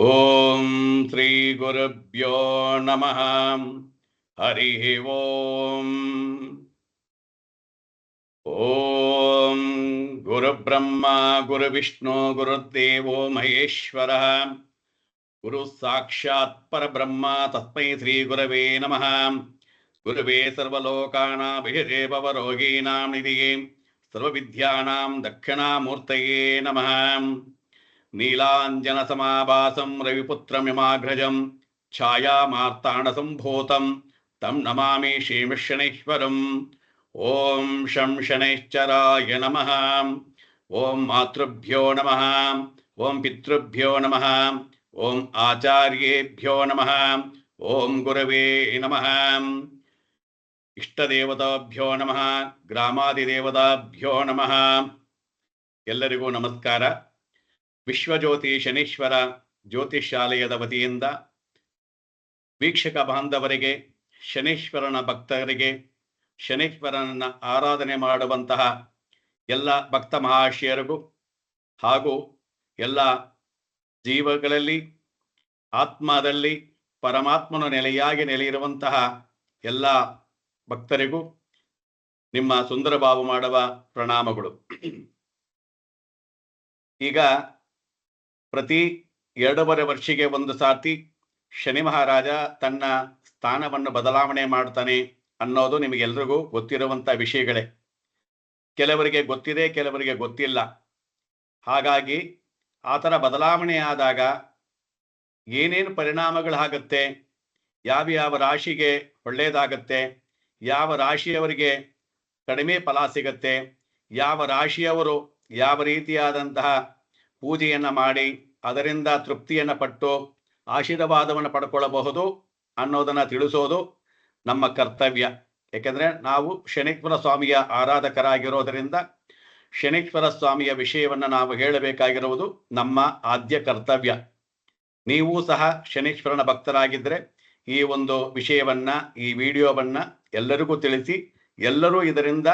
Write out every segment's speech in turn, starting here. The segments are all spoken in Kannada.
ॐ श्रीगुरुभ्यो नमः। हरिः ॐ ॐ गुरुब्रह्मा, गुरुविष्णु गुरुदेवो महेश्वरः। गुरुः साक्षात् परब्रह्म तस्मै श्रीगुरवे नमः। गुरुवे सर्वलोकानाभिषदेवरोगीणां निधिये, सर्वविद्यानां दक्षिणामूर्तये नमः। ದಕ್ಷಿಣಾಮೂರ್ತಯೇ ನಮಃ ನೀಲಾಂಜನಸಮಾಭಾಸಂ ರವಿಪುತ್ರಮಿಮಾಗ್ರಜಂ ಛಾಯಾಮಾರ್ತಾಂಡಸಂಭೂತಂ तं ನಮಾಮಿ ಶ್ರೀಮಿಶನೇಶ್ವರಂ ಓಂ ಶಂ ಶನೈಶ್ಚರಾಯ ನಮಃ ಓಂ ಮಾತೃಭ್ಯೋ ನಮಃ ಓಂ ಪಿತೃಭ್ಯೋ ನಮಃ ಓಂ ಆಚಾರ್ಯೇಭ್ಯೋ ನಮಃ ಓಂ ಗುರವೇ ನಮಃ ಇಷ್ಟದೇವತಾಭ್ಯೋ ನಮಃ ಗ್ರಾಮಾದಿದೇವತಾಭ್ಯೋ ನಮಃ ಎಲ್ಲರಿಗೂ ನಮಸ್ಕಾರ ವಿಶ್ವಜ್ಯೋತಿ ಶನೀಶ್ವರ ಜ್ಯೋತಿಷ್ ಶಾಲೆಯದ ವತಿಯಿಂದ ವೀಕ್ಷಕ ಬಾಂಧವರಿಗೆ, ಶನೀಶ್ವರನ ಭಕ್ತರಿಗೆ, ಶನೀಶ್ವರನನ್ನ ಆರಾಧನೆ ಮಾಡುವಂತಹ ಎಲ್ಲ ಭಕ್ತ ಮಹಾಶಯರಿಗೂ ಹಾಗೂ ಎಲ್ಲ ಜೀವಗಳಲ್ಲಿ, ಆತ್ಮದಲ್ಲಿ, ಪರಮಾತ್ಮನ ನೆಲೆಯಾಗಿ ನೆಲೆಯಿರುವಂತಹ ಎಲ್ಲ ಭಕ್ತರಿಗೂ ನಿಮ್ಮ ಸುಂದರಭಾವ ಮಾಡುವ ಪ್ರಣಾಮಗಳು. ಈಗ ಪ್ರತಿ ಎರಡೂವರೆ ವರ್ಷಿಗೆ ಒಂದು ಸಾರ್ತಿ ಶನಿ ಮಹಾರಾಜ ತನ್ನ ಸ್ಥಾನವನ್ನು ಬದಲಾವಣೆ ಮಾಡ್ತಾನೆ ಅನ್ನೋದು ನಿಮಗೆಲ್ರಿಗೂ ಗೊತ್ತಿರುವಂತ ವಿಷಯಗಳೇ. ಕೆಲವರಿಗೆ ಗೊತ್ತಿದೆ, ಕೆಲವರಿಗೆ ಗೊತ್ತಿಲ್ಲ. ಹಾಗಾಗಿ ಆ ಥರ ಬದಲಾವಣೆ ಆದಾಗ ಏನೇನು ಯಾವ ಯಾವ ರಾಶಿಗೆ ಒಳ್ಳೆಯದಾಗತ್ತೆ ಯಾವ ರಾಶಿಯವರಿಗೆ ಕಡಿಮೆ ಫಲ ಸಿಗತ್ತೆ, ಯಾವ ರಾಶಿಯವರು ಯಾವ ರೀತಿಯಾದಂತಹ ಪೂಜೆಯನ್ನು ಮಾಡಿ ಅದರಿಂದ ತೃಪ್ತಿಯನ್ನು ಪಟ್ಟು ಆಶೀರ್ವಾದವನ್ನು ಪಡ್ಕೊಳ್ಳಬಹುದು ಅನ್ನೋದನ್ನು ತಿಳಿಸೋದು ನಮ್ಮ ಕರ್ತವ್ಯ. ಏಕೆಂದರೆ ನಾವು ಶನೇಶ್ವರ ಸ್ವಾಮಿಯ ಆರಾಧಕರಾಗಿರೋದರಿಂದ ಶನೇಶ್ವರ ಸ್ವಾಮಿಯ ವಿಷಯವನ್ನು ನಾವು ಹೇಳಬೇಕಾಗಿರುವುದು ನಮ್ಮ ಆದ್ಯ ಕರ್ತವ್ಯ. ನೀವು ಸಹ ಶನೇಶ್ವರನ ಭಕ್ತರಾಗಿದ್ದರೆ ಈ ಒಂದು ವಿಷಯವನ್ನ, ಈ ವಿಡಿಯೋವನ್ನ ಎಲ್ಲರಿಗೂ ತಿಳಿಸಿ, ಎಲ್ಲರೂ ಇದರಿಂದ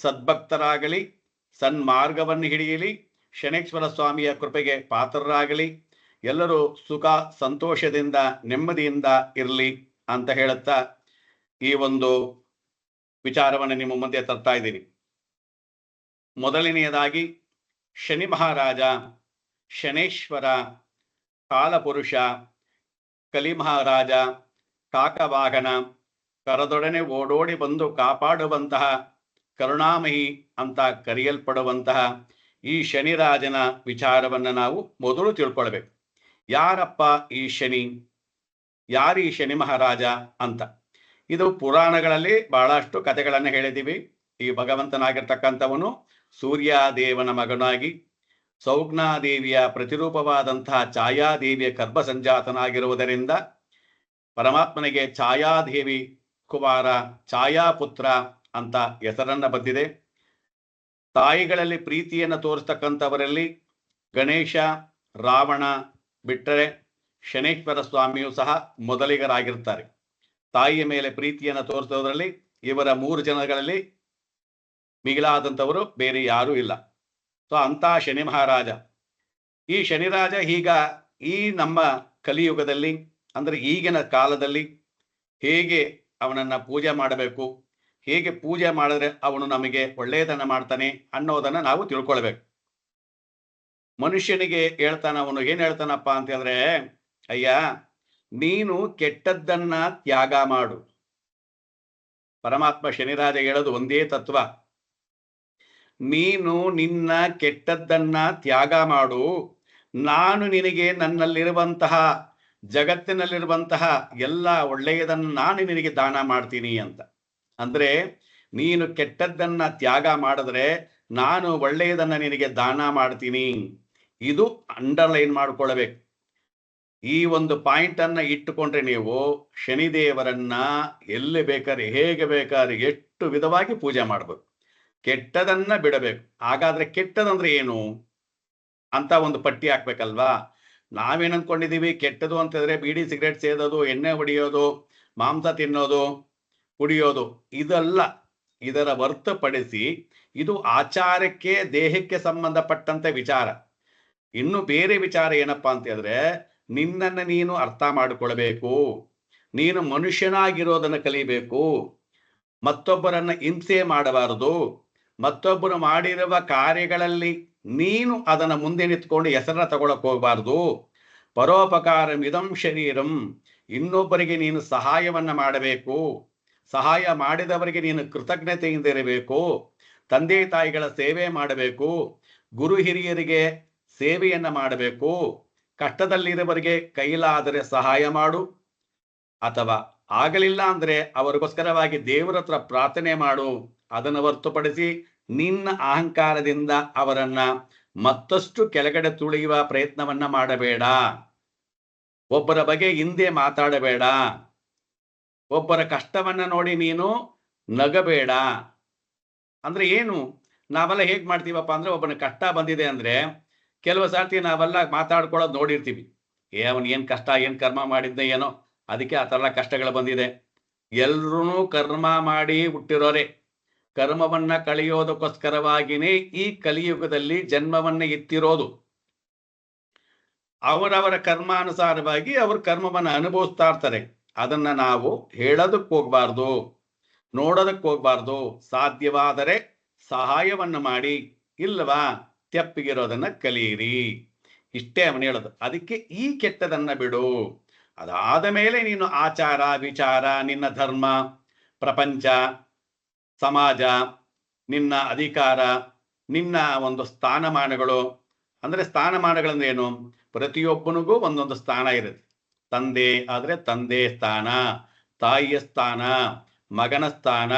ಸದ್ಭಕ್ತರಾಗಲಿ, ಸನ್ಮಾರ್ಗವನ್ನು ಹಿಡಿಯಲಿ ಶನೇಶ್ವರ ಸ್ವಾಮಿಯ ಕೃಪೆಗೆ ಪಾತ್ರರಾಗಲಿ. ಎಲ್ಲರೂ ಸುಖ, ಸಂತೋಷದಿಂದ, ನೆಮ್ಮದಿಯಿಂದ ಇರಲಿ ಅಂತ ಹೇಳುತ್ತಾ ಈ ಒಂದು ವಿಚಾರವನ್ನು ನಿಮ್ಮ ಮುಂದೆ ತರ್ತಾ ಇದ್ದೀನಿ. ಮೊದಲನೆಯದಾಗಿ, ಶನಿ ಮಹಾರಾಜ, ಶನೇಶ್ವರ, ಕಾಲಪುರುಷ, ಕಲಿ ಮಹಾರಾಜ, ಕಾಕವಾಹನ, ಕರದೊಡನೆ ಓಡೋಡಿ ಬಂದು ಕಾಪಾಡುವಂತಹ ಕರುಣಾಮಯಿ ಅಂತ ಕರೆಯಲ್ಪಡುವಂತಹ ಈ ಶನಿರಾಜನ ವಿಚಾರವನ್ನು ನಾವು ಮೊದಲು ತಿಳ್ಕೊಳ್ಬೇಕು. ಯಾರಪ್ಪ ಈ ಶನಿ? ಯಾರು ಈ ಶನಿ ಮಹಾರಾಜ ಅಂತ. ಇದು ಪುರಾಣಗಳಲ್ಲಿ ಬಹಳಷ್ಟು ಕಥೆಗಳನ್ನು ಹೇಳಿದ್ದೀವಿ. ಈ ಭಗವಂತನಾಗಿರ್ತಕ್ಕಂಥವನು ಸೂರ್ಯದೇವನ ಮಗನಾಗಿ ಸೌಜ್ಞಾದೇವಿಯ ಪ್ರತಿರೂಪವಾದಂತಹ ಛಾಯಾದೇವಿಯ ಗರ್ಭ ಸಂಜಾತನಾಗಿರುವುದರಿಂದ ಪರಮಾತ್ಮನಿಗೆ ಛಾಯಾದೇವಿ ಕುಮಾರ, ಛಾಯಾಪುತ್ರ ಅಂತ ಹೆಸರನ್ನ ಬಂದಿದೆ. ತಾಯಿಗಳಲ್ಲಿ ಪ್ರೀತಿಯನ್ನು ತೋರಿಸ್ತಕ್ಕಂಥವರಲ್ಲಿ ಗಣೇಶ, ರಾವಣ ಬಿಟ್ಟರೆ ಶನೇಶ್ವರ ಸ್ವಾಮಿಯು ಸಹ ಮೊದಲಿಗರಾಗಿರ್ತಾರೆ. ತಾಯಿಯ ಮೇಲೆ ಪ್ರೀತಿಯನ್ನು ತೋರಿಸೋದ್ರಲ್ಲಿ ಇವರ ಮೂರು ಜನಗಳಲ್ಲಿ ಮಿಗಿಲಾದಂಥವರು ಬೇರೆ ಯಾರೂ ಇಲ್ಲ. ಸೊ ಅಂತ ಶನಿ ಮಹಾರಾಜ. ಈ ಶನಿರಾಜ ಈಗ ಈ ನಮ್ಮ ಕಲಿಯುಗದಲ್ಲಿ, ಅಂದ್ರೆ ಈಗಿನ ಕಾಲದಲ್ಲಿ ಹೇಗೆ ಅವನನ್ನ ಪೂಜೆ ಮಾಡಬೇಕು ಹೇಗೆ ಪೂಜೆ ಮಾಡಿದ್ರೆ ಅವನು ನಮಗೆ ಒಳ್ಳೆಯದನ್ನ ಮಾಡ್ತಾನೆ ಅನ್ನೋದನ್ನ ನಾವು ತಿಳ್ಕೊಳ್ಬೇಕು. ಮನುಷ್ಯನಿಗೆ ಹೇಳ್ತಾನ ಅವನು, ಏನ್ ಹೇಳ್ತಾನಪ್ಪ ಅಂತ ಹೇಳಿದ್ರೆ ಅಯ್ಯ, ನೀನು ಕೆಟ್ಟದ್ದನ್ನ ತ್ಯಾಗ ಮಾಡು. ಪರಮಾತ್ಮ ಶನಿರಾಜ ಹೇಳೋದು ಒಂದೇ ತತ್ವ. ನೀನು ನಿನ್ನ ಕೆಟ್ಟದ್ದನ್ನ ತ್ಯಾಗ ಮಾಡು. ನಾನು ನಿನಗೆ ನನ್ನಲ್ಲಿರುವಂತಹ, ಜಗತ್ತಿನಲ್ಲಿರುವಂತಹ ಎಲ್ಲ ಒಳ್ಳೆಯದನ್ನು ನಾನು ನಿನಗೆ ದಾನ ಮಾಡ್ತೀನಿ ಅಂತ. ಅಂದ್ರೆ ನೀನು ಕೆಟ್ಟದ್ದನ್ನ ತ್ಯಾಗ ಮಾಡಿದ್ರೆ ನಾನು ಒಳ್ಳೆಯದನ್ನ ನಿನಗೆ ದಾನ ಮಾಡ್ತೀನಿ. ಇದು ಅಂಡರ್ಲೈನ್ ಮಾಡ್ಕೊಳ್ಬೇಕು. ಈ ಒಂದು ಪಾಯಿಂಟ್ ಅನ್ನ ಇಟ್ಟುಕೊಂಡ್ರೆ ನೀವು ಶನಿದೇವರನ್ನ ಎಲ್ಲಿ ಬೇಕಾದ್ರೆ, ಹೇಗೆ ಬೇಕಾದ್ರೆ ಎಷ್ಟು ವಿಧವಾಗಿ ಪೂಜೆ ಮಾಡ್ಬೇಕು ಕೆಟ್ಟದನ್ನ ಬಿಡಬೇಕು. ಹಾಗಾದ್ರೆ ಕೆಟ್ಟದಂದ್ರೆ ಏನು? ಅಂತ ಒಂದು ಪಟ್ಟಿ ಹಾಕ್ಬೇಕಲ್ವಾ? ನಾವೇನ್ ಅನ್ಕೊಂಡಿದೀವಿ? ಕೆಟ್ಟದು ಅಂತಂದ್ರೆ ಬೀಡಿ, ಸಿಗರೇಟ್ ಸೇದೋದು, ಎಣ್ಣೆ ಹೊಡಿಯೋದು, ಮಾಂಸ ತಿನ್ನೋದು ಕುಡಿಯೋದು ಇದಲ್ಲ. ಇದರ ಹೊರತುಪಡಿಸಿ ಇದು ಆಚಾರಕ್ಕೆ, ದೇಹಕ್ಕೆ ಸಂಬಂಧಪಟ್ಟಂತೆ ವಿಚಾರ. ಇನ್ನು ಬೇರೆ ವಿಚಾರ ಏನಪ್ಪಾ ಅಂತ ಹೇಳಿದ್ರೆ ನಿನ್ನನ್ನು ನೀನು ಅರ್ಥ ಮಾಡಿಕೊಳ್ಬೇಕು. ನೀನು ಮನುಷ್ಯನಾಗಿರೋದನ್ನು ಕಲಿಬೇಕು. ಮತ್ತೊಬ್ಬರನ್ನ ಹಿಂಸೆ ಮಾಡಬಾರದು. ಮತ್ತೊಬ್ಬರು ಮಾಡಿರುವ ಕಾರ್ಯಗಳಲ್ಲಿ ನೀನು ಅದನ್ನು ಮುಂದೆ ನಿಂತ್ಕೊಂಡು ಹೆಸರನ್ನ ತಗೊಳಕ್ ಹೋಗಬಾರದು. ಪರೋಪಕಾರ ಮಿದಂ ಶರೀರಂ. ಇನ್ನೊಬ್ಬರಿಗೆ ನೀನು ಸಹಾಯವನ್ನ ಮಾಡಬೇಕು. ಸಹಾಯ ಮಾಡಿದವರಿಗೆ ನೀನು ಕೃತಜ್ಞತೆಯಿಂದ ಇರಬೇಕು ತಂದೆ ತಾಯಿಗಳ ಸೇವೆ ಮಾಡಬೇಕು. ಗುರು ಹಿರಿಯರಿಗೆ ಸೇವೆಯನ್ನ ಮಾಡಬೇಕು. ಕಷ್ಟದಲ್ಲಿರುವವರಿಗೆ ಕೈಲಾದರೆ ಸಹಾಯ ಮಾಡು. ಅಥವಾ ಆಗಲಿಲ್ಲ ಅಂದ್ರೆ ಅವರಿಗೋಸ್ಕರವಾಗಿ ದೇವರ ಹತ್ರ ಪ್ರಾರ್ಥನೆ ಮಾಡು. ಅದನ್ನು ಹೊರತುಪಡಿಸಿ ನಿನ್ನ ಅಹಂಕಾರದಿಂದ ಅವರನ್ನ ಮತ್ತಷ್ಟು ಕೆಳಗಡೆ ತುಳಿಯುವ ಪ್ರಯತ್ನವನ್ನ ಮಾಡಬೇಡ. ಒಬ್ಬರ ಬಗ್ಗೆ ಹಿಂದೆ ಮಾತಾಡಬೇಡ. ಒಬ್ಬರ ಕಷ್ಟವನ್ನ ನೋಡಿ ನೀನು ನಗಬೇಡ. ಅಂದ್ರೆ ಏನು? ನಾವೆಲ್ಲ ಹೇಗ್ ಮಾಡ್ತೀವಪ್ಪ ಅಂದ್ರೆ ಒಬ್ಬನ ಕಷ್ಟ ಬಂದಿದೆ ಅಂದ್ರೆ ಕೆಲವು ಸರ್ತಿ ನಾವೆಲ್ಲ ಮಾತಾಡ್ಕೊಳ್ಳೋದು ನೋಡಿರ್ತೀವಿ. ಏ, ಅವನ್ ಏನ್ ಕಷ್ಟ, ಏನ್ ಕರ್ಮ ಮಾಡಿದ್ದೆ ಏನೋ? ಅದಕ್ಕೆ ಆ ಥರ ಕಷ್ಟಗಳು ಬಂದಿದೆ. ಎಲ್ರೂ ಕರ್ಮ ಮಾಡಿ ಹುಟ್ಟಿರೋರೆ. ಕರ್ಮವನ್ನ ಕಳೆಯೋದಕ್ಕೋಸ್ಕರವಾಗಿನೇ ಈ ಕಲಿಯುಗದಲ್ಲಿ ಜನ್ಮವನ್ನ ಎತ್ತಿರೋದು ಅವರವರ ಕರ್ಮಾನುಸಾರವಾಗಿ ಅವ್ರ ಕರ್ಮವನ್ನ ಅನುಭವಿಸ್ತಾ ಇರ್ತಾರೆ. ಅದನ್ನ ನಾವು ಹೇಳೋದಕ್ಕೆ ಹೋಗ್ಬಾರ್ದು, ನೋಡೋದಕ್ಕೆ ಹೋಗ್ಬಾರ್ದು. ಸಾಧ್ಯವಾದರೆ ಸಹಾಯವನ್ನು ಮಾಡಿ, ಇಲ್ಲವಾ ತೆಪ್ಪಿಗಿರೋದನ್ನ ಕಲಿಯಿರಿ ಇಷ್ಟೇ ಅವನು ಹೇಳೋದು. ಅದಕ್ಕೆ ಈ ಕೆಟ್ಟದನ್ನ ಬಿಡು. ಅದಾದ ಮೇಲೆ ನೀನು ಆಚಾರ, ವಿಚಾರ, ನಿನ್ನ ಧರ್ಮ, ಪ್ರಪಂಚ, ಸಮಾಜ, ನಿನ್ನ ಅಧಿಕಾರ, ನಿನ್ನ ಒಂದು ಸ್ಥಾನಮಾನಗಳು. ಅಂದ್ರೆ ಸ್ಥಾನಮಾನಗಳಂದ್ರೆ ಏನು? ಪ್ರತಿಯೊಬ್ಬನಿಗೂ ಒಂದೊಂದು ಸ್ಥಾನ ಇರುತ್ತೆ. ತಂದೆ ಆದ್ರೆ ತಂದೆ ಸ್ಥಾನ, ತಾಯಿಯ ಸ್ಥಾನ, ಮಗನ ಸ್ಥಾನ,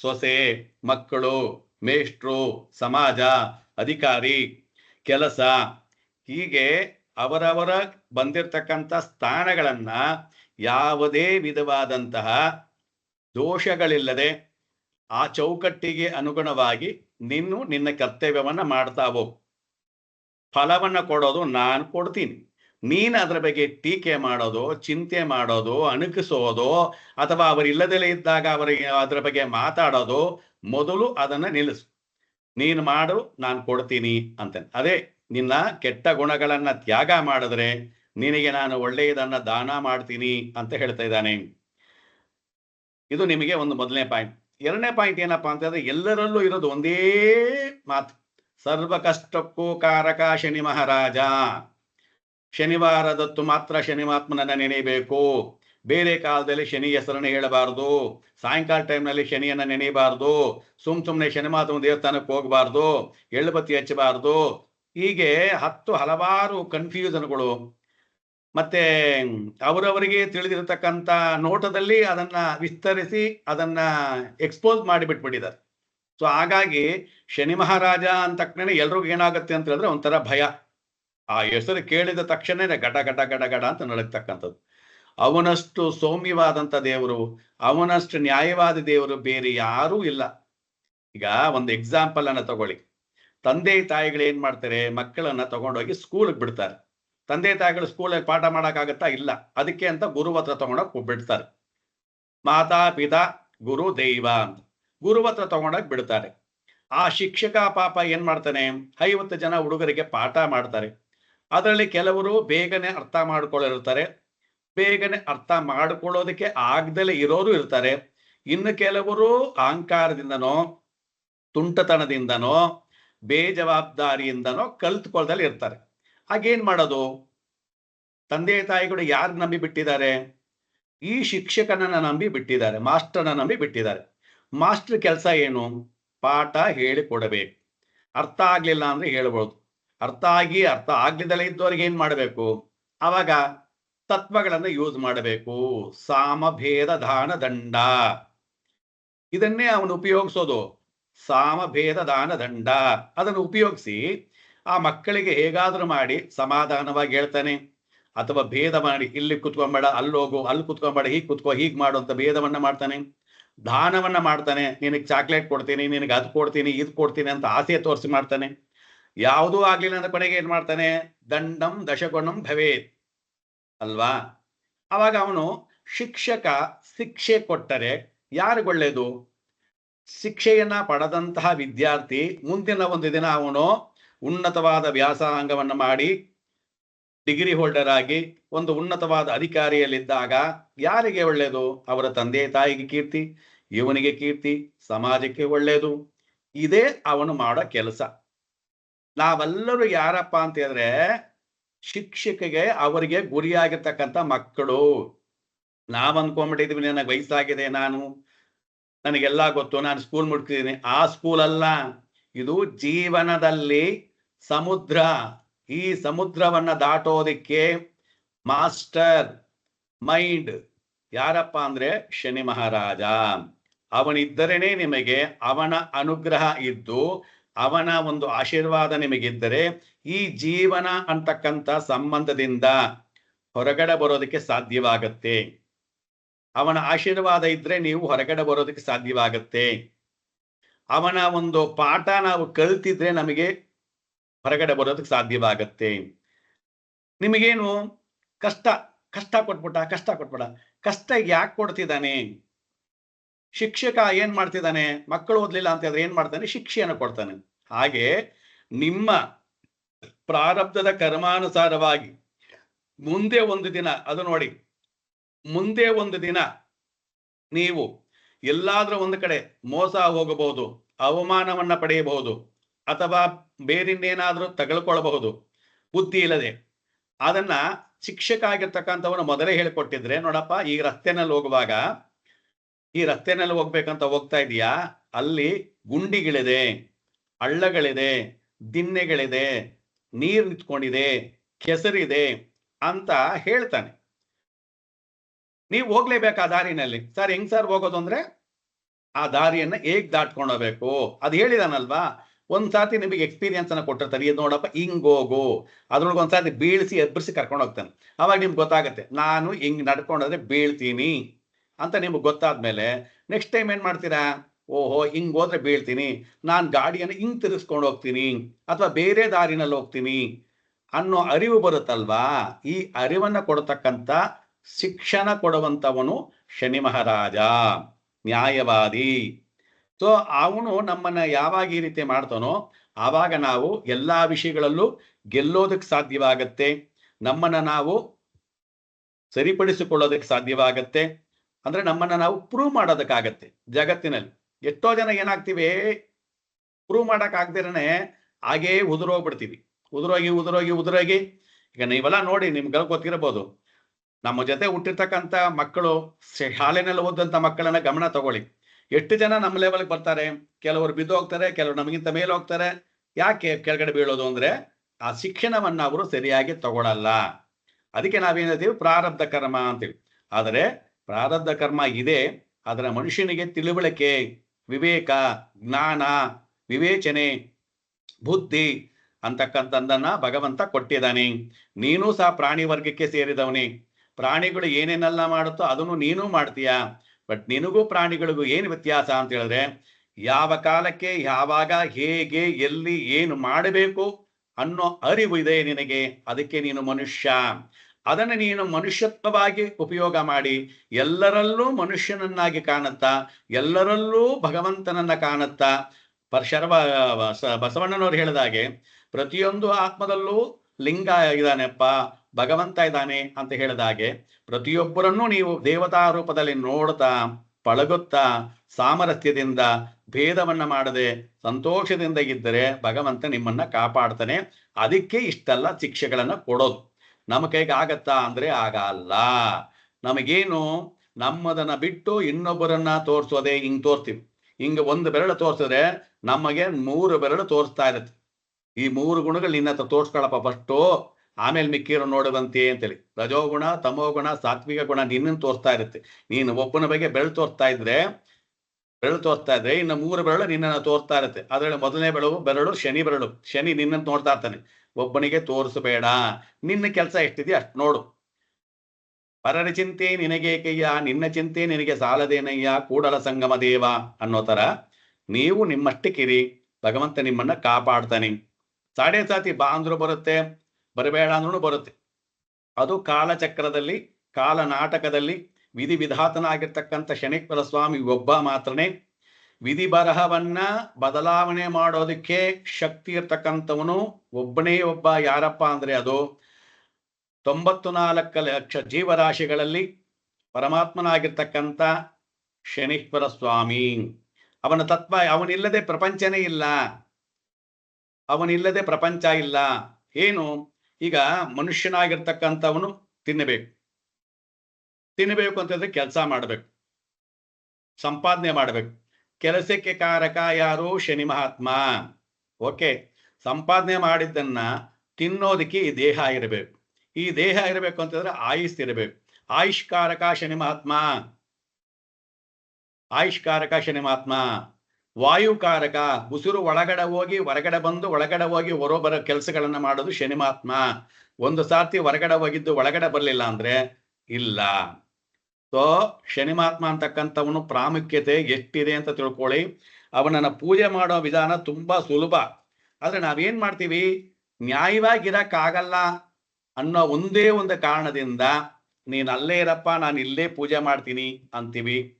ಸೊಸೆ, ಮಕ್ಕಳು, ಮೇಷ್ಟ್ರು, ಸಮಾಜ, ಅಧಿಕಾರಿ, ಕೆಲಸ. ಹೀಗೆ ಅವರವರ ಬಂದಿರತಕ್ಕಂಥ ಸ್ಥಾನಗಳನ್ನ ಯಾವುದೇ ವಿಧವಾದಂತಹ ದೋಷಗಳಿಲ್ಲದೆ ಆ ಚೌಕಟ್ಟಿಗೆ ಅನುಗುಣವಾಗಿ ನೀನು ನಿನ್ನ ಕರ್ತವ್ಯವನ್ನ ಮಾಡ್ತಾ ಹೋಗು. ಫಲವನ್ನ ಕೊಡೋದು ನಾನು ಕೊಡ್ತೀನಿ. ನೀನು ಅದರ ಬಗ್ಗೆ ಟೀಕೆ ಮಾಡೋದು, ಚಿಂತೆ ಮಾಡೋದು, ಅಣುಕಿಸೋದು, ಅಥವಾ ಅವರಿಲ್ಲದಲೇ ಇದ್ದಾಗ ಅವರಿಗೆ ಅದರ ಬಗ್ಗೆ ಮಾತಾಡೋದು, ಮೊದಲು ಅದನ್ನ ನಿಲ್ಲಿಸು. ನೀನು ಮಾಡು, ನಾನು ಕೊಡ್ತೀನಿ ಅಂತ ಅದೇ, ನಿನ್ನ ಕೆಟ್ಟ ಗುಣಗಳನ್ನ ತ್ಯಾಗ ಮಾಡಿದ್ರೆ ನಿನಗೆ ನಾನು ಒಳ್ಳೆಯದನ್ನ ದಾನ ಮಾಡ್ತೀನಿ ಅಂತ ಹೇಳ್ತಾ ಇದ್ದಾನೆ. ಇದು ನಿಮಗೆ ಒಂದು ಮೊದಲನೇ ಪಾಯಿಂಟ್. ಎರಡನೇ ಪಾಯಿಂಟ್ ಏನಪ್ಪಾ ಅಂತಂದ್ರೆ ಎಲ್ಲರಲ್ಲೂ ಇರೋದು ಒಂದೇ ಮಾತು. ಸರ್ವ ಕಷ್ಟಕ್ಕೂ ಕಾರಕ ಶನಿ ಮಹಾರಾಜ. ಶನಿವಾರದತ್ತು ಮಾತ್ರ ಶನಿಮಾತ್ಮನನ್ನ ನೆನೆಯಬೇಕು. ಬೇರೆ ಕಾಲದಲ್ಲಿ ಶನಿ ಹೆಸರನ್ನು ಹೇಳಬಾರದು. ಸಾಯಂಕಾಲ ಟೈಮ್ನಲ್ಲಿ ಶನಿಯನ್ನ ನೆನೆಯಬಾರದು. ಸುಮ್ ಸುಮ್ಮನೆ ಶನಿಮಾತ್ಮ ದೇವಸ್ಥಾನಕ್ಕೆ ಹೋಗಬಾರ್ದು. ಎಳ್ಳುಬತ್ತಿ ಹಚ್ಚಬಾರ್ದು. ಹೀಗೆ ಹತ್ತು ಹಲವಾರು ಕನ್ಫ್ಯೂಷನ್ಗಳು ಮತ್ತೆ ಅವರವರಿಗೆ ತಿಳಿದಿರತಕ್ಕಂಥ ನೋಟದಲ್ಲಿ ಅದನ್ನ ವಿಸ್ತರಿಸಿ ಅದನ್ನ ಎಕ್ಸ್ಪೋಸ್ ಮಾಡಿಬಿಟ್ಬಿಟ್ಟಿದ್ದಾರೆ. ಸೊ, ಹಾಗಾಗಿ ಶನಿ ಮಹಾರಾಜ ಅಂದ ಎಲ್ರಿಗೂ ಏನಾಗುತ್ತೆ ಅಂತ ಹೇಳಿದ್ರೆ ಒಂಥರ ಭಯ. ಆ ಹೆಸರು ಕೇಳಿದ ತಕ್ಷಣನೇ ಗಡ ಗಡ ಗಡ ಗಡ ಅಂತ ನಡಕ್ತಕ್ಕಂಥದ್ದು ಅವನಷ್ಟು ಸೌಮ್ಯವಾದಂಥ ದೇವರು, ಅವನಷ್ಟು ನ್ಯಾಯವಾದ ದೇವರು ಬೇರೆ ಯಾರೂ ಇಲ್ಲ. ಈಗ ಒಂದು ಎಕ್ಸಾಂಪಲ್ ಅನ್ನ ತಗೊಳ್ಳಿ. ತಂದೆ ತಾಯಿಗಳು ಏನ್ ಮಾಡ್ತಾರೆ? ಮಕ್ಕಳನ್ನ ತಗೊಂಡೋಗಿ ಸ್ಕೂಲ್ಗೆ ಬಿಡ್ತಾರೆ. ತಂದೆ ತಾಯಿಗಳು ಸ್ಕೂಲಲ್ಲಿ ಪಾಠ ಮಾಡೋಕ್ಕಾಗತ್ತಾ? ಇಲ್ಲ. ಅದಕ್ಕೆ ಅಂತ ಗುರು ಹತ್ರ ತಗೊಂಡೋಗಿ ಬಿಡ್ತಾರೆ. ಮಾತಾ, ಪಿತಾ, ಗುರು, ದೈವ ಅಂತ. ಗುರು ಹತ್ರ ತಗೊಂಡೋಗಿ ಬಿಡ್ತಾರೆ. ಆ ಶಿಕ್ಷಕ ಪಾಪ ಏನ್ ಮಾಡ್ತಾನೆ? ಐವತ್ತು ಜನ ಹುಡುಗರಿಗೆ ಪಾಠ ಮಾಡ್ತಾರೆ. ಅದರಲ್ಲಿ ಕೆಲವರು ಬೇಗನೆ ಅರ್ಥ ಮಾಡ್ಕೊಳ್ಳಿರ್ತಾರೆ. ಬೇಗನೆ ಅರ್ಥ ಮಾಡ್ಕೊಳ್ಳೋದಕ್ಕೆ ಆಗ್ದಲೇ ಇರೋರು ಇರ್ತಾರೆ. ಇನ್ನು ಕೆಲವರು ಅಹಂಕಾರದಿಂದನೋ, ತುಂಟತನದಿಂದನೋ, ಬೇಜವಾಬ್ದಾರಿಯಿಂದನೋ ಕಲ್ತ್ಕೊಳ್ದಲ್ಲಿ ಇರ್ತಾರೆ. ಹಾಗೇನ್ ಮಾಡೋದು? ತಂದೆ ತಾಯಿಗಳು ಯಾರು ನಂಬಿ ಬಿಟ್ಟಿದ್ದಾರೆ? ಈ ಶಿಕ್ಷಕನನ್ನ ನಂಬಿ ಬಿಟ್ಟಿದ್ದಾರೆ, ಮಾಸ್ಟರ್ನ ನಂಬಿ ಬಿಟ್ಟಿದ್ದಾರೆ. ಮಾಸ್ಟರ್ ಕೆಲಸ ಏನು? ಪಾಠ ಹೇಳಿಕೊಡಬೇಕು. ಅರ್ಥ ಆಗ್ಲಿಲ್ಲ ಅಂದ್ರೆ ಹೇಳ್ಬೋದು. ಅರ್ಥ ಆಗಿ ಅರ್ಥ ಆಗ್ಲಿದ್ದಲೇ ಇದ್ದವ್ರಿಗೆ ಏನ್ ಮಾಡಬೇಕು? ಅವಾಗ ತತ್ವಗಳನ್ನು ಯೂಸ್ ಮಾಡಬೇಕು. ಸಾಮಭೇದ ದಾನ ದಂಡ. ಇದನ್ನೇ ಅವನು ಉಪಯೋಗಿಸೋದು. ಸಾಮಭೇದ ದಾನ ದಂಡ. ಅದನ್ನು ಉಪಯೋಗಿಸಿ ಆ ಮಕ್ಕಳಿಗೆ ಹೇಗಾದ್ರೂ ಮಾಡಿ ಸಮಾಧಾನವಾಗಿ ಹೇಳ್ತಾನೆ. ಅಥವಾ ಭೇದ ಮಾಡಿ, ಇಲ್ಲಿ ಕುತ್ಕೊಂಬೇಡ ಅಲ್ಲೋಗು ಅಲ್ಲಿ ಕುತ್ಕೊಂಬೇಡ, ಹೀಗೆ ಕುತ್ಕೋ, ಹೀಗೆ ಮಾಡು ಅಂತ ಭೇದವನ್ನ ಮಾಡ್ತಾನೆ. ದಾನವನ್ನ ಮಾಡ್ತಾನೆ. ನಿನಗೆ ಚಾಕ್ಲೇಟ್ ಕೊಡ್ತೀನಿ, ನಿನಗೆ ಅದು ಕೊಡ್ತೀನಿ, ಇದು ಕೊಡ್ತೀನಿ ಅಂತ ಆಸೆ ತೋರಿಸಿ ಮಾಡ್ತಾನೆ. ಯಾವುದೂ ಆಗ್ಲಿಲ್ಲ ಅಂದ್ರೆ ಕೊನೆಗೆ ಏನ್ ಮಾಡ್ತಾನೆ? ದಂಡಂ ದಶಗುಣಂ ಭವೇತ್. ಅಲ್ವಾ? ಅವಾಗ ಅವನು ಶಿಕ್ಷಕ ಶಿಕ್ಷೆ ಕೊಟ್ಟರೆ ಯಾರಿಗೊಳ್ಳೇದು ಶಿಕ್ಷೆಯನ್ನ ಪಡೆದಂತಹ ವಿದ್ಯಾರ್ಥಿ ಮುಂದಿನ ಒಂದು ದಿನ ಅವನು ಉನ್ನತವಾದ ವ್ಯಾಸಾಂಗವನ್ನು ಮಾಡಿ ಡಿಗ್ರಿ ಹೋಲ್ಡರ್ ಆಗಿ ಒಂದು ಉನ್ನತವಾದ ಅಧಿಕಾರಿಯಲ್ಲಿದ್ದಾಗ ಯಾರಿಗೆ ಒಳ್ಳೆಯದು ಅವರ ತಂದೆ ತಾಯಿಗೆ ಕೀರ್ತಿ, ಇವನಿಗೆ ಕೀರ್ತಿ, ಸಮಾಜಕ್ಕೆ ಒಳ್ಳೆಯದು ಇದೇ ಅವನು ಮಾಡೋ ಕೆಲಸ. ನಾವೆಲ್ಲರೂ ಯಾರಪ್ಪ ಅಂತ ಹೇಳಿದ್ರೆ ಶಿಕ್ಷಕಿಗೆ ಅವರಿಗೆ ಗುರಿಯಾಗಿರ್ತಕ್ಕಂಥ ಮಕ್ಕಳು. ನಾವ್ ಅನ್ಕೊಂಡ್ಬಿಟ್ಟಿದ್ವಿ, ನನಗೆ ವಯಸ್ಸಾಗಿದೆ ನಾನು. ನನಗೆಲ್ಲ ಗೊತ್ತು, ನಾನು ಸ್ಕೂಲ್ ಮುಟ್ತಿದ್ದೀನಿ ಆ ಸ್ಕೂಲ್ ಅಲ್ಲ. ಇದು ಜೀವನದಲ್ಲಿ ಸಮುದ್ರ. ಈ ಸಮುದ್ರವನ್ನ ದಾಟೋದಿಕ್ಕೆ ಮಾಸ್ಟರ್ ಮೈಂಡ್. ಯಾರಪ್ಪ ಅಂದ್ರೆ ಶನಿ ಮಹಾರಾಜ. ಅವನಿದ್ದರೇನೆ ನಿಮಗೆ ಅವನ ಅನುಗ್ರಹ ಇದ್ದು ಅವನ ಒಂದು ಆಶೀರ್ವಾದ ನಿಮಗಿದ್ದರೆ ಈ ಜೀವನ ಅಂತಕ್ಕಂಥ ಸಂಬಂಧದಿಂದ ಹೊರಗಡೆ ಬರೋದಕ್ಕೆ ಸಾಧ್ಯವಾಗತ್ತೆ. ಅವನ ಆಶೀರ್ವಾದ ಇದ್ರೆ ನೀವು ಹೊರಗಡೆ ಬರೋದಕ್ಕೆ ಸಾಧ್ಯವಾಗತ್ತೆ. ಅವನ ಒಂದು ಪಾಠ ನಾವು ಕಲ್ತಿದ್ರೆ ನಮಗೆ ಹೊರಗಡೆ ಬರೋದಕ್ಕೆ ಸಾಧ್ಯವಾಗತ್ತೆ. ನಿಮಗೇನು ಕಷ್ಟ ಕಷ್ಟ ಕೊಟ್ಬಿಟ್ಟ, ಕಷ್ಟ ಕೊಟ್ಬಿಡ, ಕಷ್ಟ ಯಾಕೆ ಕೊಡ್ತಿದ್ದಾನೆ? ಶಿಕ್ಷಕ ಏನ್ ಮಾಡ್ತಿದ್ದಾನೆ? ಮಕ್ಕಳು ಓದ್ಲಿಲ್ಲ ಅಂತ ಹೇಳಿದ್ರೆ ಏನ್ ಮಾಡ್ತಾನೆ? ಶಿಕ್ಷೆಯನ್ನು ಕೊಡ್ತಾನೆ. ಹಾಗೆ ನಿಮ್ಮ ಪ್ರಾರಬ್ಧದ ಕರ್ಮಾನುಸಾರವಾಗಿ ಮುಂದೆ ಒಂದು ದಿನ, ಅದು ನೋಡಿ, ಮುಂದೆ ಒಂದು ದಿನ ನೀವು ಎಲ್ಲಾದ್ರೂ ಒಂದು ಕಡೆ ಮೋಸ ಹೋಗಬಹುದು, ಅವಮಾನವನ್ನ ಪಡೆಯಬಹುದು, ಅಥವಾ ಬೇರಿನ್ನೇನಾದ್ರೂ ತಗೊಳ್ಕೊಳ್ಬಹುದು, ಬುದ್ಧಿ ಇಲ್ಲದೆ. ಅದನ್ನ ಶಿಕ್ಷಕ ಆಗಿರ್ತಕ್ಕಂಥವನು ಮೊದಲೇ ಹೇಳಿಕೊಟ್ಟಿದ್ರೆ, ನೋಡಪ್ಪ, ಈ ರಸ್ತೆನಲ್ಲಿ ಹೋಗುವಾಗ ಈ ರಸ್ತೆನಲ್ಲಿ ಹೋಗ್ಬೇಕಂತ ಹೋಗ್ತಾ ಇದೀಯಾ? ಅಲ್ಲಿ ಗುಂಡಿಗಳಿದೆ, ಹಳ್ಳಗಳಿದೆ ದಿನ್ನೆಗಳಿದೆ ನೀರು ನಿಂತ್ಕೊಂಡಿದೆ, ಕೆಸರಿದೆ ಅಂತ ಹೇಳ್ತಾನೆ. ನೀವು ಹೋಗ್ಲೇಬೇಕು ಆ ದಾರಿನಲ್ಲಿ. ಸರ್, ಹೆಂಗ್ ಸರ್ ಹೋಗೋದು ಅಂದ್ರೆ? ಆ ದಾರಿಯನ್ನ ಹೇಗ್ ದಾಟ್ಕೊಂಡು ಹೋಗ್ಬೇಕು ಅದು ಹೇಳಿದಾನಲ್ವಾ? ಒಂದ್ಸಾತಿ ನಿಮಗೆ ಎಕ್ಸ್ಪೀರಿಯನ್ಸ್ ಅನ್ನ ಕೊಟ್ಟಿರ್ತಾರೆ ಇದು ನೋಡಪ್ಪ, ಹಿಂಗ್ ಹೋಗು. ಅದ್ರೊಳಗೆ ಒಂದ್ಸಾತಿ ಬೀಳ್ಸಿ ಎಬ್ಬರಿಸಿ ಕರ್ಕೊಂಡು ಹೋಗ್ತಾನೆ. ಅವಾಗ ನಿಮ್ಗೆ ಗೊತ್ತಾಗುತ್ತೆ, ನಾನು ಹಿಂಗ್ ನಡ್ಕೊಂಡೋದ್ರೆ ಬೀಳ್ತೀನಿ. ಅಂತ ನಿಮ್ಗೆ ಗೊತ್ತಾದ್ಮೇಲೆ ನೆಕ್ಸ್ಟ್ ಟೈಮ್ ಏನು ಮಾಡ್ತೀರಾ? ಓಹೋ, ಹಿಂಗೆ ಹೋದ್ರೆ ಬೀಳ್ತೀನಿ. ನಾನು ಗಾಡಿಯನ್ನು ಹಿಂಗ್ ತಿರ್ಸ್ಕೊಂಡು ಹೋಗ್ತೀನಿ ಅಥವಾ ಬೇರೆ ದಾರಿನಲ್ಲಿ ಹೋಗ್ತೀನಿ ಅನ್ನೋ ಅರಿವು ಬರುತ್ತಲ್ವಾ? ಈ ಅರಿವನ್ನ ಕೊಡತಕ್ಕಂತ ಶಿಕ್ಷಣ ಕೊಡುವಂತವನು ಶನಿ ಮಹಾರಾಜ, ನ್ಯಾಯವಾದಿ. ಸೊ ಅವನು ನಮ್ಮನ್ನ ಯಾವಾಗ ಈ ರೀತಿ ಮಾಡ್ತಾನೋ ಆವಾಗ ನಾವು ಎಲ್ಲಾ ವಿಷಯಗಳಲ್ಲೂ ಗೆಲ್ಲೋದಕ್ಕೆ ಸಾಧ್ಯವಾಗತ್ತೆ. ನಮ್ಮನ್ನ ನಾವು ಸರಿಪಡಿಸಿಕೊಳ್ಳೋದಕ್ಕೆ ಸಾಧ್ಯವಾಗತ್ತೆ. ಅಂದ್ರೆ ನಮ್ಮನ್ನ ನಾವು ಪ್ರೂವ್ ಮಾಡೋದಕ್ಕಾಗತ್ತೆ ಜಗತ್ತಿನಲ್ಲಿ. ಎಷ್ಟೋ ಜನ ಏನಾಗ್ತೀವಿ ಪ್ರೂವ್ ಮಾಡಕ್ ಆಗ್ದಿರನೆ ಹಾಗೇ ಉದುರೋಗ್ಬಿಡ್ತೀವಿ. ಉದುರೋಗಿ ಉದುರೋಗಿ ಉದುರೋಗಿ. ಈಗ ನೀವೆಲ್ಲ ನೋಡಿ ನಿಮ್ಗೆಲ್ಲ ಗೊತ್ತಿರಬಹುದು ನಮ್ಮ ಜೊತೆ ಹುಟ್ಟಿರ್ತಕ್ಕಂಥ ಮಕ್ಕಳು ಶಾಲೆನಲ್ಲಿ ಓದಂತ ಮಕ್ಕಳನ್ನ ಗಮನ ತಗೊಳ್ಳಿ. ಎಷ್ಟು ಜನ ನಮ್ಮ ಲೆವೆಲ್ಗೆ ಬರ್ತಾರೆ? ಕೆಲವರು ಬಿದ್ದು ಹೋಗ್ತಾರೆ, ಕೆಲವರು ನಮಗಿಂತ ಮೇಲೆ ಹೋಗ್ತಾರೆ. ಯಾಕೆ ಕೆಳಗಡೆ ಬೀಳೋದು ಅಂದ್ರೆ ಆ ಶಿಕ್ಷಣವನ್ನ ಅವರು ಸರಿಯಾಗಿ ತಗೊಳಲ್ಲ. ಅದಕ್ಕೆ ನಾವೇನ್ ಹೇಳ್ತೀವಿ? ಪ್ರಾರಬ್ಧ ಕರ್ಮ ಅಂತೀವಿ. ಆದರೆ ಪ್ರಾರಬ್ಧ ಕರ್ಮ ಇದೆ, ಅದರ ಮನುಷ್ಯನಿಗೆ ತಿಳುವಳಿಕೆ, ವಿವೇಕ, ಜ್ಞಾನ, ವಿವೇಚನೆ, ಬುದ್ಧಿ ಅಂತಕ್ಕಂಥದ್ದನ್ನ ಭಗವಂತ ಕೊಟ್ಟಿದ್ದಾನೆ. ನೀನು ಸಹ ಪ್ರಾಣಿ ವರ್ಗಕ್ಕೆ ಸೇರಿದವನೇ. ಪ್ರಾಣಿಗಳು ಏನೇನೆಲ್ಲ ಮಾಡುತ್ತೋ ಅದನ್ನು ನೀನು ಮಾಡ್ತೀಯಾ. ಬಟ್ ನಿನಗೂ ಪ್ರಾಣಿಗಳಿಗೂ ಏನು ವ್ಯತ್ಯಾಸ ಅಂತ ಹೇಳಿದ್ರೆ, ಯಾವ ಕಾಲಕ್ಕೆ, ಯಾವಾಗ, ಹೇಗೆ, ಎಲ್ಲಿ, ಏನು ಮಾಡಬೇಕು ಅನ್ನೋ ಅರಿವು ಇದೆ ನಿನಗೆ. ಅದಕ್ಕೆ ನೀನು ಮನುಷ್ಯ. ಅದನ್ನು ನೀನು ಮನುಷ್ಯತ್ವವಾಗಿ ಉಪಯೋಗ ಮಾಡಿ, ಎಲ್ಲರಲ್ಲೂ ಮನುಷ್ಯನನ್ನಾಗಿ ಕಾಣುತ್ತಾ, ಎಲ್ಲರಲ್ಲೂ ಭಗವಂತನನ್ನ ಕಾಣುತ್ತಾ. ಪರ್ ಶರ್ವ ಬಸವಣ್ಣನವ್ರು ಬಸವಣ್ಣನವರು ಹೇಳಿದಾಗೆ ಪ್ರತಿಯೊಂದು ಆತ್ಮದಲ್ಲೂ ಲಿಂಗ ಇದ್ದಾನೆಪ್ಪ, ಭಗವಂತ ಇದ್ದಾನೆ ಅಂತ ಹೇಳಿದ ಹಾಗೆ, ಪ್ರತಿಯೊಬ್ಬರನ್ನೂ ನೀವು ದೇವತಾ ರೂಪದಲ್ಲಿ ನೋಡ್ತಾ, ಪಳಗುತ್ತಾ, ಸಾಮರಸ್ಯದಿಂದ, ಭೇದವನ್ನ ಮಾಡದೆ, ಸಂತೋಷದಿಂದ ಇದ್ದರೆ ಭಗವಂತ ನಿಮ್ಮನ್ನ ಕಾಪಾಡ್ತಾನೆ. ಅದಕ್ಕೆ ಇಷ್ಟೆಲ್ಲ ಶಿಕ್ಷೆಗಳನ್ನ ಕೊಡೋದು. ನಮ್ಮ ಕೈಗೆ ಆಗತ್ತಾ ಅಂದ್ರೆ ಆಗಲ್ಲ ನಮಗೇನು ನಮ್ಮದನ್ನ ಬಿಟ್ಟು ಇನ್ನೊಬ್ಬರನ್ನ ತೋರಿಸೋದೆ ಹಿಂಗ್ ತೋರ್ತೀವಿ ಹಿಂಗ ಒಂದು ಬೆರಳು ತೋರಿಸಿದ್ರೆ ನಮಗೆ ಮೂರು ಬೆರಳು ತೋರಿಸ್ತಾ ಇರುತ್ತೆ. ಈ ಮೂರು ಗುಣಗಳು ನಿನ್ನ ಹತ್ರ ತೋರ್ಸ್ಕೊಳಪ್ಪ ಫಸ್ಟು ಆಮೇಲೆ ಮಿಕ್ಕಿರೋ ನೋಡುವಂತೆ ಅಂತೇಳಿ. ರಜೋಗುಣ ತಮೋಗುಣ ಸಾತ್ವಿಕ ಗುಣ ನಿನ್ನನ್ನು ತೋರಿಸ್ತಾ ಇರುತ್ತೆ. ನೀನು ಒಬ್ಬನ ಬಗ್ಗೆ ಬೆರಳು ತೋರಿಸ್ತಾ ಇದ್ರೆ, ಬೆರಳು ತೋರಿಸ್ತಾ ಇದ್ರೆ ಇನ್ನು ಮೂರು ಬೆರಳು ನಿನ್ನನ್ನು ತೋರಿಸ್ತಾ ಇರುತ್ತೆ. ಅದರಲ್ಲಿ ಮೊದಲನೇ ಬೆರಳು ಬೆರಳು, ಶನಿ ಬೆರಳು. ಶನಿ ನಿನ್ನನ್ನು ನೋಡ್ತಾ ಇರ್ತಾನೆ. ಒಬ್ಬನಿಗೆ ತೋರಿಸಬೇಡ. ನಿನ್ನ ಕೆಲಸ ಎಷ್ಟಿದೆ ಅಷ್ಟು ನೋಡು. ಪರರ ಚಿಂತೆ ನಿನಗೇಕಯ್ಯ ನಿನ್ನ ಚಿಂತೆ ನಿನಗೆ ಸಾಲದೇನಯ್ಯ, ಕೂಡಲ ಸಂಗಮ ದೇವ ಅನ್ನೋ ತರ ನೀವು ನಿಮ್ಮಷ್ಟಕ್ಕಿರಿ. ಭಗವಂತ ನಿಮ್ಮನ್ನ ಕಾಪಾಡ್ತಾನೆ. ಸಾಡೆ ಸಾತಿ ಬಾ ಬರುತ್ತೆ, ಬರಬೇಡ ಅಂದ್ರೂ ಬರುತ್ತೆ. ಅದು ಕಾಲಚಕ್ರದಲ್ಲಿ ಕಾಲ ನಾಟಕದಲ್ಲಿ ವಿಧಿ ವಿಧಾತನಾಗಿರ್ತಕ್ಕಂಥ ಶನೇಶ್ವರ ಸ್ವಾಮಿ ಒಬ್ಬ ಮಾತ್ರನೇ ವಿಧಿ ಬರಹವನ್ನ ಬದಲಾವಣೆ ಮಾಡೋದಕ್ಕೆ ಶಕ್ತಿ ಇರ್ತಕ್ಕಂಥವನು ಒಬ್ಬನೇ ಒಬ್ಬ ಯಾರಪ್ಪ ಅಂದ್ರೆ ಅದು ತೊಂಬತ್ತು ನಾಲ್ಕು ಲಕ್ಷ ಜೀವರಾಶಿಗಳಲ್ಲಿ ಪರಮಾತ್ಮನಾಗಿರ್ತಕ್ಕಂಥ ಶನೀಶ್ವರ ಸ್ವಾಮಿ. ಅವನ ತತ್ವ ಅವನಿಲ್ಲದೆ ಪ್ರಪಂಚನೇ ಇಲ್ಲ. ಅವನಿಲ್ಲದೆ ಪ್ರಪಂಚ ಇಲ್ಲ. ಏನು? ಈಗ ಮನುಷ್ಯನಾಗಿರ್ತಕ್ಕಂಥವನು ತಿನ್ನಬೇಕು. ತಿನ್ನಬೇಕು ಅಂತಂದ್ರೆ ಕೆಲಸ ಮಾಡಬೇಕು. ಸಂಪಾದನೆ ಮಾಡಬೇಕು. ಕೆಲಸಕ್ಕೆ ಕಾರಕ ಯಾರು? ಶನಿ ಮಹಾತ್ಮ. ಓಕೆ. ಸಂಪಾದನೆ ಮಾಡಿದ್ದನ್ನ ತಿನ್ನೋದಕ್ಕೆ ಈ ದೇಹ ಇರಬೇಕು ಈ ದೇಹ ಇರಬೇಕು ಅಂತಂದ್ರೆ ಆಯುಷ್ ಇರಬೇಕು. ಆಯುಷ್ಕಾರಕ ಶನಿ ಮಹಾತ್ಮ. ಆಯುಷ್ಕಾರಕ ಶನಿ ಮಹಾತ್ಮ. ವಾಯುಕಾರಕ. ಉಸಿರು ಒಳಗಡೆ ಹೋಗಿ ಹೊರಗಡೆ ಬಂದು ಒಳಗಡೆ ಹೋಗಿ ಹೊರ ಬರೋ ಕೆಲಸಗಳನ್ನ ಮಾಡೋದು ಶನಿ ಮಹಾತ್ಮ. ಒಂದು ಸಾರ್ತಿ ಹೊರಗಡೆ ಹೋಗಿದ್ದು ಒಳಗಡೆ ಬರಲಿಲ್ಲ ಅಂದ್ರೆ ಇಲ್ಲ. ಸೊ ಶನಿಮಾತ್ಮ ಅಂತಕ್ಕಂಥವನು ಪ್ರಾಮುಖ್ಯತೆ ಎಷ್ಟಿದೆ ಅಂತ ತಿಳ್ಕೊಳ್ಳಿ. ಅವನನ್ನು ಪೂಜೆ ಮಾಡೋ ವಿಧಾನ ತುಂಬಾ ಸುಲಭ. ಆದರೆ ನಾವೇನು ಮಾಡ್ತೀವಿ? ನ್ಯಾಯವಾಗಿರೋಕ್ಕಾಗಲ್ಲ ಅನ್ನೋ ಒಂದೇ ಒಂದು ಕಾರಣದಿಂದ ನೀನು ಅಲ್ಲೇ ಇರಪ್ಪ, ನಾನು ಇಲ್ಲೇ ಪೂಜೆ ಮಾಡ್ತೀನಿ ಅಂತೀವಿ.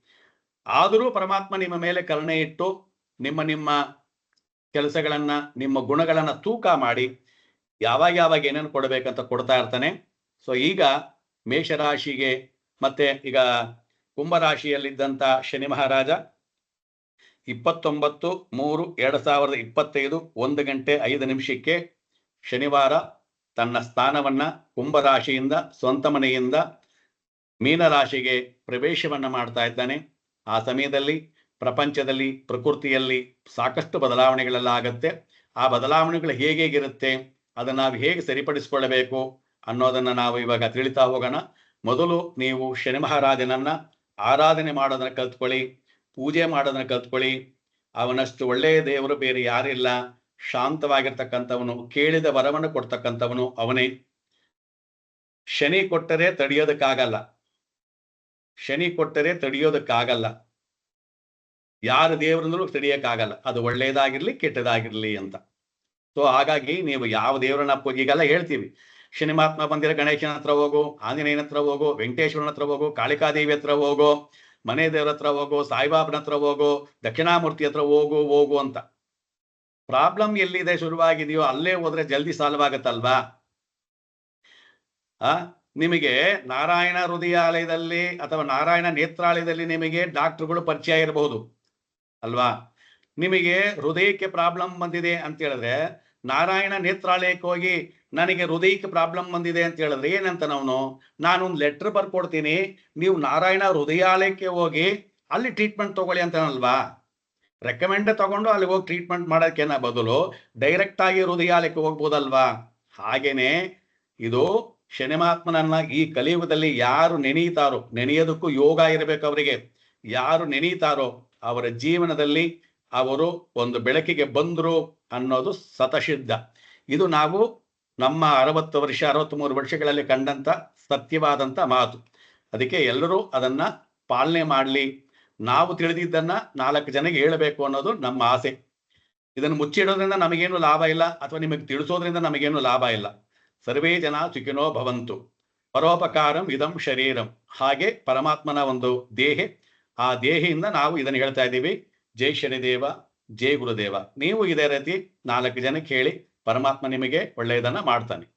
ಆದರೂ ಪರಮಾತ್ಮ ನಿಮ್ಮ ಮೇಲೆ ಕರುಣೆ ಇಟ್ಟು ನಿಮ್ಮ ನಿಮ್ಮ ಕೆಲಸಗಳನ್ನ, ನಿಮ್ಮ ಗುಣಗಳನ್ನ ತೂಕ ಮಾಡಿ ಯಾವಾಗ ಯಾವಾಗ ಏನೇನು ಕೊಡಬೇಕಂತ ಕೊಡ್ತಾ ಇರ್ತಾನೆ. ಸೊ ಈಗ ಮೇಷರಾಶಿಗೆ ಮತ್ತೆ ಈಗ ಕುಂಭರಾಶಿಯಲ್ಲಿದ್ದಂಥ ಶನಿ ಮಹಾರಾಜ ಇಪ್ಪತ್ತೊಂಬತ್ತು ಮೂರು ಎರಡು ಸಾವಿರದ ಇಪ್ಪತ್ತೈದು ಒಂದು ಗಂಟೆ ಐದು ನಿಮಿಷಕ್ಕೆ ಶನಿವಾರ ತನ್ನ ಸ್ಥಾನವನ್ನ ಕುಂಭರಾಶಿಯಿಂದ ಸ್ವಂತ ಮನೆಯಿಂದ ಮೀನರಾಶಿಗೆ ಪ್ರವೇಶವನ್ನ ಮಾಡ್ತಾ ಇದ್ದಾನೆ. ಆ ಸಮಯದಲ್ಲಿ ಪ್ರಪಂಚದಲ್ಲಿ ಪ್ರಕೃತಿಯಲ್ಲಿ ಸಾಕಷ್ಟು ಬದಲಾವಣೆಗಳೆಲ್ಲ ಆಗತ್ತೆ. ಆ ಬದಲಾವಣೆಗಳು ಹೇಗೆ ಹೇಗಿರುತ್ತೆ, ಅದನ್ನ ನಾವು ಹೇಗೆ ಸರಿಪಡಿಸಿಕೊಳ್ಳಬೇಕು ಅನ್ನೋದನ್ನ ನಾವು ಇವಾಗ ತಿಳಿತಾ ಹೋಗೋಣ. ಮೊದಲು ನೀವು ಶನಿ ಮಹಾರಾಜನನ್ನ ಆರಾಧನೆ ಮಾಡೋದನ್ನ ಕಲ್ತ್ಕೊಳ್ಳಿ, ಪೂಜೆ ಮಾಡೋದನ್ನ ಕಲ್ತ್ಕೊಳ್ಳಿ. ಅವನಷ್ಟು ಒಳ್ಳೆಯ ದೇವರು ಬೇರೆ ಯಾರಿಲ್ಲ. ಶಾಂತವಾಗಿರ್ತಕ್ಕಂಥವನು, ಕೇಳಿದ ವರವನ್ನು ಕೊಡ್ತಕ್ಕಂಥವನು ಅವನೇ. ಶನಿ ಕೊಟ್ಟರೆ ತಡೆಯೋದಕ್ಕಾಗಲ್ಲ. ಶನಿ ಕೊಟ್ಟರೆ ತಡೆಯೋದಕ್ಕಾಗಲ್ಲ. ಯಾರ ದೇವರಂದ್ರೂ ತಡೆಯೋಕ್ಕಾಗಲ್ಲ. ಅದು ಒಳ್ಳೆಯದಾಗಿರ್ಲಿ, ಕೆಟ್ಟದಾಗಿರ್ಲಿ ಅಂತ. ಸೊ ಹಾಗಾಗಿ ನೀವು ಯಾವ ದೇವರನ್ನ ಈಗೆಲ್ಲ ಹೇಳ್ತೀವಿ. ಶನಿ ಮಹಾತ್ಮ ಬಂದಿರೋ, ಗಣೇಶನ ಹತ್ರ ಹೋಗು, ಆಂಜನೇಯನ ಹತ್ರ ಹೋಗು, ವೆಂಕಟೇಶ್ವರನ ಹತ್ರ ಹೋಗು, ಕಾಳಿಕಾದೇವಿ ಹತ್ರ ಹೋಗು ಮನೆ ದೇವರ ಹತ್ರ ಹೋಗು, ಸಾಯಿಬಾಬನ ಹತ್ರ ಹೋಗು, ದಕ್ಷಿಣಾಮೂರ್ತಿ ಹತ್ರ ಹೋಗು ಹೋಗು ಅಂತ. ಪ್ರಾಬ್ಲಮ್ ಎಲ್ಲಿದೆ ಶುರುವಾಗಿದೆಯೋ ಅಲ್ಲೇ ಹೋದ್ರೆ ಜಲ್ದಿ ಸಾಲ್ವ್ ಆಗತ್ತಲ್ವಾ? ಆ, ನಿಮಗೆ ನಾರಾಯಣ ಹೃದಯಾಲಯದಲ್ಲಿ ಅಥವಾ ನಾರಾಯಣ ನೇತ್ರಾಲಯದಲ್ಲಿ ನಿಮಗೆ ಡಾಕ್ಟರ್ಗಳು ಪರಿಚಯ ಇರಬಹುದು, ಅಲ್ವಾ? ನಿಮಗೆ ಹೃದಯಕ್ಕೆ ಪ್ರಾಬ್ಲಮ್ ಬಂದಿದೆ ಅಂತ ಹೇಳಿದ್ರೆ ನಾರಾಯಣ ನೇತ್ರಾಲಯಕ್ಕೆ ಹೋಗಿ ನನಗೆ ಹೃದಯಕ್ಕೆ ಪ್ರಾಬ್ಲಮ್ ಬಂದಿದೆ ಅಂತ ಹೇಳಿದ್ರೆ ಏನಂತ ನಾನು ನಾನೊಂದು ಲೆಟರ್ ಬರ್ಕೊಡ್ತೀನಿ, ನೀವು ನಾರಾಯಣ ಹೃದಯಾಲಯಕ್ಕೆ ಹೋಗಿ ಅಲ್ಲಿ ಟ್ರೀಟ್ಮೆಂಟ್ ತಗೊಳ್ಳಿ ಅಂತನಲ್ವಾ ರೆಕಮೆಂಡ್ ತಗೊಂಡು ಅಲ್ಲಿ ಹೋಗಿ ಟ್ರೀಟ್ಮೆಂಟ್ ಮಾಡೋದಕ್ಕೆನ ಬದಲು ಡೈರೆಕ್ಟ್ ಆಗಿ ಹೃದಯಾಲಯಕ್ಕೆ ಹೋಗ್ಬೋದಲ್ವಾ? ಹಾಗೇನೆ ಇದು ಶನಿಮಾತ್ಮನನ್ನ ಈ ಕಲಿಯುಗದಲ್ಲಿ ಯಾರು ನೆನೆಯುತ್ತಾರೋ ನೆನೆಯೋದಕ್ಕೂ ಯೋಗ ಇರಬೇಕು ಅವರಿಗೆ. ಯಾರು ನೆನೆಯುತ್ತಾರೋ ಅವರ ಜೀವನದಲ್ಲಿ ಅವರು ಒಂದು ಬೆಳಕಿಗೆ ಬಂದರು ಅನ್ನೋದು ಸತಸಿದ್ಧ. ಇದು ನಾವು ನಮ್ಮ ಅರವತ್ತು ವರ್ಷ ಅರವತ್ತ್ಮೂರು ವರ್ಷಗಳಲ್ಲಿ ಕಂಡಂತ ಸತ್ಯವಾದಂತ ಮಾತು. ಅದಕ್ಕೆ ಎಲ್ಲರೂ ಅದನ್ನ ಪಾಲನೆ ಮಾಡಲಿ. ನಾವು ತಿಳಿದಿದ್ದನ್ನ ನಾಲ್ಕು ಜನಕ್ಕೆ ಹೇಳಬೇಕು ಅನ್ನೋದು ನಮ್ಮ ಆಸೆ. ಇದನ್ನು ಮುಚ್ಚಿಡೋದ್ರಿಂದ ನಮಗೇನು ಲಾಭ ಇಲ್ಲ, ಅಥವಾ ನಿಮಗೆ ತಿಳಿಸೋದ್ರಿಂದ ನಮಗೇನು ಲಾಭ ಇಲ್ಲ. ಸರ್ವೇ ಜನ ಸುಖಿನೋ ಭವಂತು. ಪರೋಪಕಾರಂ ಇದಂ ಶರೀರಂ. ಹಾಗೆ ಪರಮಾತ್ಮನ ಒಂದು ದೇಹೆ. ಆ ದೇಹೆಯಿಂದ ನಾವು ಇದನ್ನು ಹೇಳ್ತಾ ಇದ್ದೀವಿ. ಜೈ ಶನಿದೇವ, ಜೈ ಗುರುದೇವ. ನೀವು ಇದೇ ರೀತಿ ನಾಲ್ಕು ಜನಕ್ಕೆ ಹೇಳಿ ಪರಮಾತ್ಮ ನಿಮಗೆ ಒಳ್ಳೆಯದನ್ನ ಮಾಡ್ತಾನೆ.